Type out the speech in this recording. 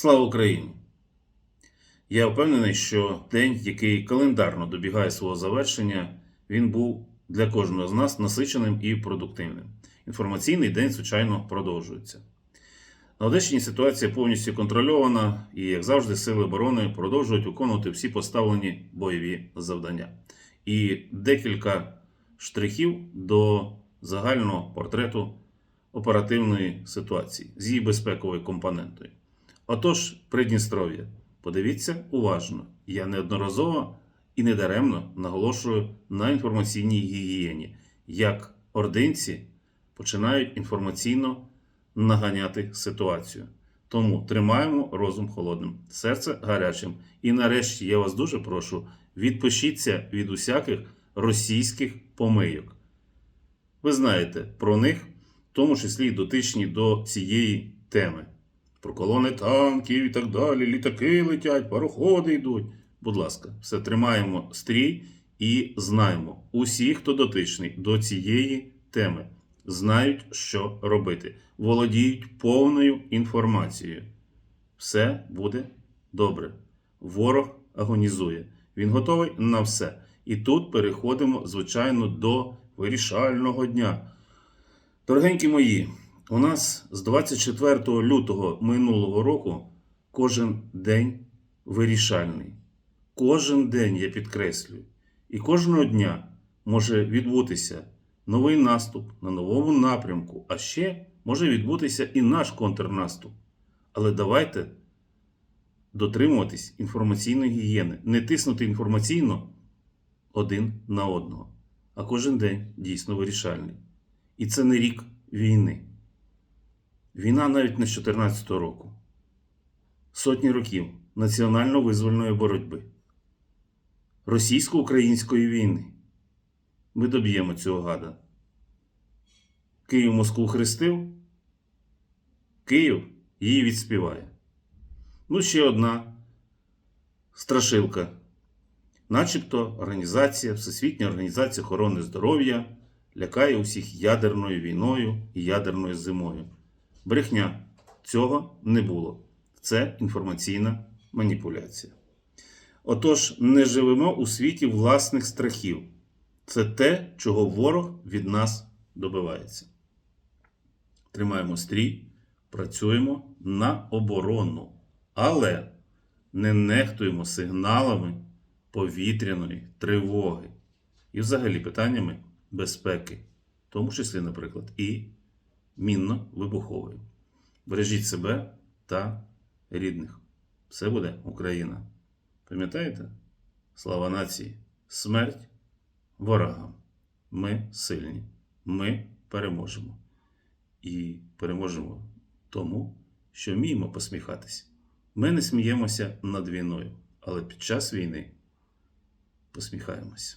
Слава Україні! Я впевнений, що день, який календарно добігає свого завершення, він був для кожного з нас насиченим і продуктивним. Інформаційний день, звичайно, продовжується. На Одещині ситуація повністю контрольована, і, як завжди, сили оборони продовжують виконувати всі поставлені бойові завдання. І декілька штрихів до загального портрету оперативної ситуації з її безпековою компонентою. Отож, Придністров'я, подивіться уважно. Я неодноразово і недаремно наголошую на інформаційній гігієні, як ординці починають інформаційно наганяти ситуацію. Тому тримаємо розум холодним, серце гарячим. І нарешті я вас дуже прошу, відпишіться від усяких російських помийок. Ви знаєте про них, в тому числі й дотичні до цієї теми. Про колони танків і так далі, літаки летять, пароходи йдуть. Будь ласка, все тримаємо стрій і знаємо. Усі, хто дотичний до цієї теми, знають, що робити, володіють повною інформацією. Все буде добре. Ворог агонізує. Він готовий на все. І тут переходимо, звичайно, до вирішального дня. Дорогенькі мої, у нас з 24 лютого минулого року кожен день вирішальний. Кожен день, я підкреслюю, і кожного дня може відбутися новий наступ на новому напрямку, а ще може відбутися і наш контрнаступ. Але давайте дотримуватись інформаційної гігієни, не тиснути інформаційно один на одного. А кожен день дійсно вирішальний. І це не рік війни. Війна навіть не з 14 року. Сотні років національно-визвольної боротьби, російсько-української війни. Ми доб'ємо цього гада. Київ Москву хрестив, Київ її відспіває. Ну, ще одна страшилка. Начебто організація, Всесвітня організація охорони здоров'я лякає усіх ядерною війною і ядерною зимою. Брехня цього не було. Це інформаційна маніпуляція. Отож, не живемо у світі власних страхів. Це те, чого ворог від нас добивається. Тримаємо стрій, працюємо на оборону, але не нехтуємо сигналами повітряної тривоги і взагалі питаннями безпеки, в тому числі, наприклад, і мінно-вибухової. Бережіть себе та рідних. Все буде Україна. Пам'ятаєте? Слава нації! Смерть ворогам. Ми сильні. Ми переможемо. І переможемо тому, що вміємо посміхатись. Ми не сміємося над війною, але під час війни посміхаємося.